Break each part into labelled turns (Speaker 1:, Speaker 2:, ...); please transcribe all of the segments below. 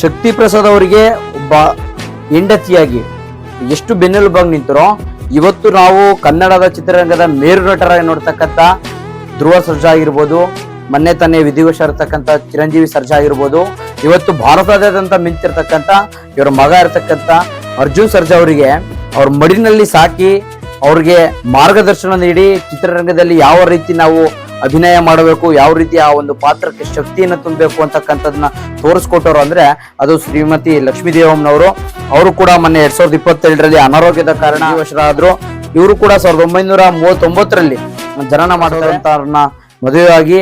Speaker 1: ಶಕ್ತಿ ಪ್ರಸಾದ್ ಅವರಿಗೆ ಒಬ್ಬ ಹೆಂಡತಿಯಾಗಿ ಎಷ್ಟು ಬೆನ್ನೆಲುಬಾಗಿ ನಿಂತರೋ, ಇವತ್ತು ನಾವು ಕನ್ನಡದ ಚಿತ್ರರಂಗದ ಮೇರು ನಟರಾಗಿ ನೋಡ್ತಕ್ಕಂಥ ಧ್ರುವ ಸರ್ಜಾ ಆಗಿರ್ಬೋದು, ಮೊನ್ನೆ ತಾನೇ ವಿಧಿವಶ ಇರತಕ್ಕಂಥ ಚಿರಂಜೀವಿ ಸರ್ಜಾ ಆಗಿರ್ಬೋದು, ಇವತ್ತು ಭಾರತದಾದ್ಯಂತ ಮಿಂತಿರ್ತಕ್ಕಂಥ ಇವರ ಮಗ ಇರತಕ್ಕಂಥ ಅರ್ಜುನ್ ಸರ್ಜಾ ಅವರಿಗೆ ಅವ್ರ ಮಡಿನಲ್ಲಿ ಸಾಕಿ ಅವ್ರಿಗೆ ಮಾರ್ಗದರ್ಶನ ನೀಡಿ ಚಿತ್ರರಂಗದಲ್ಲಿ ಯಾವ ರೀತಿ ನಾವು ಅಭಿನಯ ಮಾಡಬೇಕು, ಯಾವ ರೀತಿ ಆ ಒಂದು ಪಾತ್ರಕ್ಕೆ ಶಕ್ತಿಯನ್ನು ತುಂಬಬೇಕು ಅಂತಕ್ಕಂಥದ್ದನ್ನ ತೋರಿಸ್ಕೊಟ್ಟವ್ರು ಅಂದ್ರೆ ಅದು ಶ್ರೀಮತಿ ಲಕ್ಷ್ಮೀ ದೇವಮ್ಮನವರು ಅವರು ಕೂಡ ಮೊನ್ನೆ ಎರಡ್ ಸಾವಿರದ ಇಪ್ಪತ್ತೆರಡರಲ್ಲಿ ಅನಾರೋಗ್ಯದ ಕಾರಣ ವಶರಾದ್ರು ಇವರು ಕೂಡ ಸಾವಿರದ ಒಂಬೈನೂರ ಮೂವತ್ತೊಂಬತ್ತರಲ್ಲಿ ಜನನ ಮಾಡಿದಂತವ್ರನ್ನ ಮದುವೆಯಾಗಿ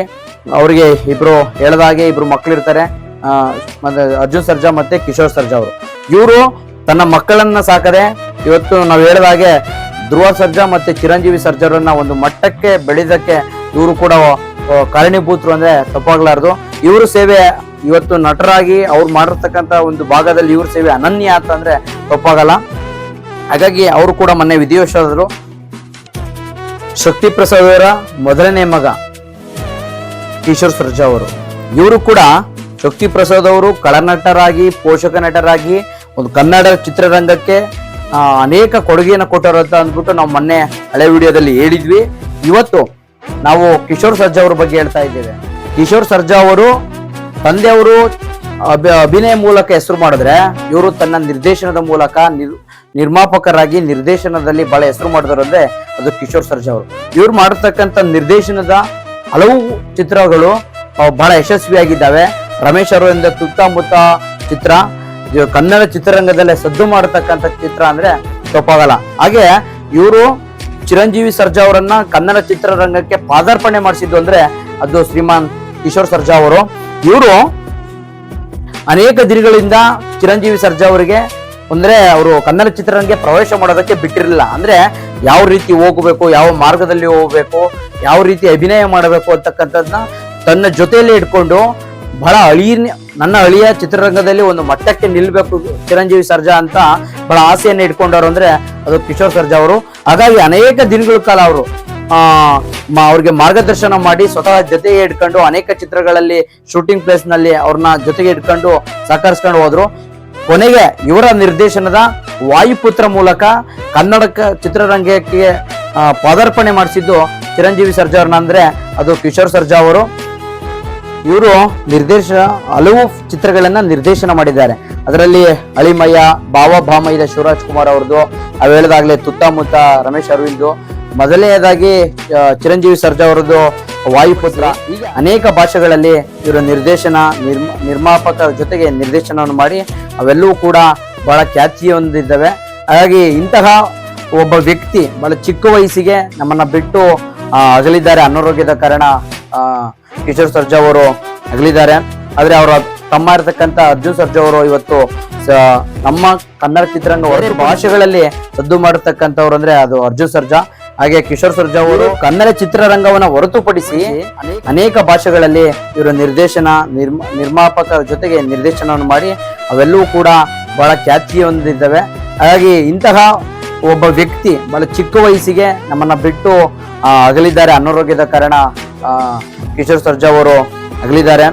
Speaker 1: ಅವರಿಗೆ ಇಬ್ರು ಹೇಳದಾಗೆ ಇಬ್ರು ಮಕ್ಕಳಿರ್ತಾರೆ ಮತ್ತೆ ಅರ್ಜುನ್ ಸರ್ಜಾ ಮತ್ತೆ ಕಿಶೋರ್ ಸರ್ಜಾ ಅವರು. ಇವರು ತನ್ನ ಮಕ್ಕಳನ್ನ ಸಾಕದೆ ಇವತ್ತು ನಾವು ಹೇಳಿದಾಗೆ ಧ್ರುವ ಸರ್ಜಾ ಮತ್ತೆ ಚಿರಂಜೀವಿ ಸರ್ಜಾರನ್ನ ಒಂದು ಮಟ್ಟಕ್ಕೆ ಬೆಳೆದಕ್ಕೆ ಇವರು ಕೂಡ ಕಾರಣೀಭೂತರು ಅಂದ್ರೆ ತಪ್ಪಾಗ್ಲಾರ್ದು. ಇವರು ಸೇವೆ ಇವತ್ತು ನಟರಾಗಿ ಅವ್ರು ಮಾಡಿರ್ತಕ್ಕಂಥ ಒಂದು ಭಾಗದಲ್ಲಿ ಇವ್ರ ಸೇವೆ ಅನನ್ಯ ಅಂತಂದ್ರೆ ತಪ್ಪಾಗಲ್ಲ. ಹಾಗಾಗಿ ಅವರು ಕೂಡ ಮೊನ್ನೆ ವಿಧಿವಶರು ಶಕ್ತಿ ಪ್ರಸಾದ್ ಅವರ ಮೊದಲನೇ ಮಗ, ಕಿಶೋರ್ ಸರ್ಜಾ ಅವರು. ಇವರು ಕೂಡ ಶಕ್ತಿ ಪ್ರಸಾದ್ ಅವರು ಕಳನಟರಾಗಿ ಪೋಷಕ ನಟರಾಗಿ ಒಂದು ಕನ್ನಡ ಚಿತ್ರರಂಗಕ್ಕೆ ಅನೇಕ ಕೊಡುಗೆಯನ್ನು ಕೊಟ್ಟರು ಅಂತ ಅಂದ್ಬಿಟ್ಟು ನಾವು ಮೊನ್ನೆ ಹಳೆ ವಿಡಿಯೋದಲ್ಲಿ ಹೇಳಿದ್ವಿ. ಇವತ್ತು ನಾವು ಕಿಶೋರ್ ಸರ್ಜಾ ಅವ್ರ ಬಗ್ಗೆ ಹೇಳ್ತಾ ಇದ್ದೇವೆ. ಕಿಶೋರ್ ಸರ್ಜಾ ಅವರು ತಂದೆಯವರು ಅಭಿ, ಅಭಿನಯ ಮೂಲಕ ಹೆಸರು ಮಾಡಿದ್ರೆ ಇವರು ತನ್ನ ನಿರ್ದೇಶನದ ಮೂಲಕ ನಿರ್, ನಿರ್ಮಾಪಕರಾಗಿ ನಿರ್ದೇಶನದಲ್ಲಿ ಬಹಳ ಹೆಸರು ಮಾಡಿದ್ರು ಅಂದ್ರೆ ಅದು ಕಿಶೋರ್ ಸರ್ಜಾ ಅವರು. ಇವ್ರು ಮಾಡಿರ್ತಕ್ಕಂಥ ನಿರ್ದೇಶನದ ಹಲವು ಚಿತ್ರಗಳು ಬಹಳ ಯಶಸ್ವಿಯಾಗಿದ್ದಾವೆ. ರಮೇಶ್ ಅವರಿಂದ ಸುತ್ತಮುತ್ತ ಚಿತ್ರ ಕನ್ನಡ ಚಿತ್ರರಂಗದಲ್ಲೇ ಸದ್ದು ಮಾಡತಕ್ಕಂಥ ಚಿತ್ರ ಅಂದ್ರೆ ತಪ್ಪಾಗಲ್ಲ. ಹಾಗೆ ಇವರು ಚಿರಂಜೀವಿ ಸರ್ಜಾ ಅವರನ್ನ ಕನ್ನಡ ಚಿತ್ರರಂಗಕ್ಕೆ ಪಾದಾರ್ಪಣೆ ಮಾಡಿಸಿದ್ದು ಅಂದ್ರೆ ಅದು ಶ್ರೀಮಾನ್ ಕಿಶೋರ್ ಸರ್ಜಾ ಅವರು. ಇವರು ಅನೇಕ ದಿನಗಳಿಂದ ಚಿರಂಜೀವಿ ಸರ್ಜಾ ಅವರಿಗೆ ಅಂದ್ರೆ ಅವರು ಕನ್ನಡ ಚಿತ್ರರಂಗಕ್ಕೆ ಪ್ರವೇಶ ಮಾಡೋದಕ್ಕೆ ಬಿಟ್ಟಿರಲಿಲ್ಲ. ಅಂದ್ರೆ ಯಾವ ರೀತಿ ಹೋಗಬೇಕು, ಯಾವ ಮಾರ್ಗದಲ್ಲಿ ಹೋಗಬೇಕು, ಯಾವ ರೀತಿ ಅಭಿನಯ ಮಾಡಬೇಕು ಅಂತಕ್ಕಂಥದ್ದನ್ನ ತನ್ನ ಜೊತೆಯಲ್ಲೇ ಇಟ್ಕೊಂಡು ಬಹಳ ಅಳಿ ನನ್ನ ಅಳಿಯ ಚಿತ್ರರಂಗದಲ್ಲಿ ಒಂದು ಮಟ್ಟಕ್ಕೆ ನಿಲ್ಬೇಕು ಚಿರಂಜೀವಿ ಸರ್ಜಾ ಅಂತ ಬಹಳ ಆಸೆಯನ್ನು ಇಟ್ಕೊಂಡವರು ಅಂದ್ರೆ ಅದು ಕಿಶೋರ್ ಸರ್ಜಾ ಅವರು. ಹಾಗಾಗಿ ಅನೇಕ ದಿನಗಳ ಕಾಲ ಅವರು ಅವ್ರಿಗೆ ಮಾರ್ಗದರ್ಶನ ಮಾಡಿ ಸ್ವತಃ ಜೊತೆಗೆ ಇಟ್ಕೊಂಡು ಅನೇಕ ಚಿತ್ರಗಳಲ್ಲಿ ಶೂಟಿಂಗ್ ಪ್ಲೇಸ್ನಲ್ಲಿ ಅವ್ರನ್ನ ಜೊತೆಗೆ ಇಟ್ಕೊಂಡು ಸಹಕರಿಸ್ಕೊಂಡು ಹೋದ್ರು. ಕೊನೆಗೆ ಇವರ ನಿರ್ದೇಶನದ ವಾಯುಪುತ್ರ ಮೂಲಕ ಕನ್ನಡಕ ಚಿತ್ರರಂಗಕ್ಕೆ ಪಾದಾರ್ಪಣೆ ಮಾಡಿಸಿದ್ದು ಚಿರಂಜೀವಿ ಸರ್ಜಾ ಅವ್ರನ್ನ ಅಂದ್ರೆ ಅದು ಕಿಶೋರ್ ಸರ್ಜಾ ಅವರು. ಇವರು ನಿರ್ದೇಶ ಹಲವು ಚಿತ್ರಗಳನ್ನು ನಿರ್ದೇಶನ ಮಾಡಿದ್ದಾರೆ. ಅದರಲ್ಲಿ ಅಳಿಮಯ್ಯ ಭಾವ ಭಾಮಯ್ಯದ ಶಿವರಾಜ್ ಕುಮಾರ್ ಅವ್ರದ್ದು ಅವು ಹೇಳಿದಾಗಲೇ ತುತ್ತಮುತ್ತ ರಮೇಶ್ ಅರವಿಂದ್ ಮೊದಲನೇದಾಗಿ ಆ, ಚಿರಂಜೀವಿ ಸರ್ಜಾ ಅವರದ್ದು ವಾಯುಪುತ್ರ. ಹೀಗೆ ಅನೇಕ ಭಾಷೆಗಳಲ್ಲಿ ಇವರು ನಿರ್ದೇಶನ ನಿರ್ಮ ನಿರ್ಮಾಪಕರ ಜೊತೆಗೆ ನಿರ್ದೇಶನವನ್ನು ಮಾಡಿ ಅವೆಲ್ಲವೂ ಕೂಡ ಬಹಳ ಖ್ಯಾತಿ ಹೊಂದಿದ್ದಾವೆ. ಹಾಗಾಗಿ ಇಂತಹ ಒಬ್ಬ ವ್ಯಕ್ತಿ ಬಹಳ ಚಿಕ್ಕ ವಯಸ್ಸಿಗೆ ನಮ್ಮನ್ನ ಬಿಟ್ಟು ಅಗಲಿದ್ದಾರೆ ಅನಾರೋಗ್ಯದ ಕಾರಣ ಕಿಶೋರ್ ಸರ್ಜಾ ಅವರು ಅಗಲಿದ್ದಾರೆ ಆದ್ರೆ ಅವರ ತಮ್ಮ ಇರತಕ್ಕಂತ ಅರ್ಜುನ್ ಸರ್ಜಾ ಅವರು ಇವತ್ತು ನಮ್ಮ ಕನ್ನಡ ಚಿತ್ರರಂಗ ಹೊರ ಭಾಷೆಗಳಲ್ಲಿ ಸದ್ದು ಮಾಡತಕ್ಕಂಥವ್ರು ಅಂದ್ರೆ ಅದು ಅರ್ಜುನ್ ಸರ್ಜಾ. ಹಾಗೆ ಕಿಶೋರ್ ಸರ್ಜಾ ಅವರು ಕನ್ನಡ ಚಿತ್ರರಂಗವನ್ನ ಹೊರತುಪಡಿಸಿ ಅನೇಕ ಭಾಷೆಗಳಲ್ಲಿ ಇವರು ನಿರ್ದೇಶನ ನಿರ್ಮ ನಿರ್ಮಾಪಕರ ಜೊತೆಗೆ ನಿರ್ದೇಶನವನ್ನು ಮಾಡಿ ಅವೆಲ್ಲವೂ ಕೂಡ ಬಹಳ ಖ್ಯಾತಿ ಹೊಂದಿದ್ದಾವೆ. ಹಾಗಾಗಿ ಇಂತಹ ಒಬ್ಬ ವ್ಯಕ್ತಿ ಬಹಳ ಚಿಕ್ಕ ವಯಸ್ಸಿಗೆ ನಮ್ಮನ್ನ ಬಿಟ್ಟು ಅಗಲಿದ್ದಾರೆ ಅನಾರೋಗ್ಯದ ಕಾರಣ ಕಿಶೋರ್ ಸರ್ಜಾ ಅವರು ಅಗಲಿದ್ದಾರೆ.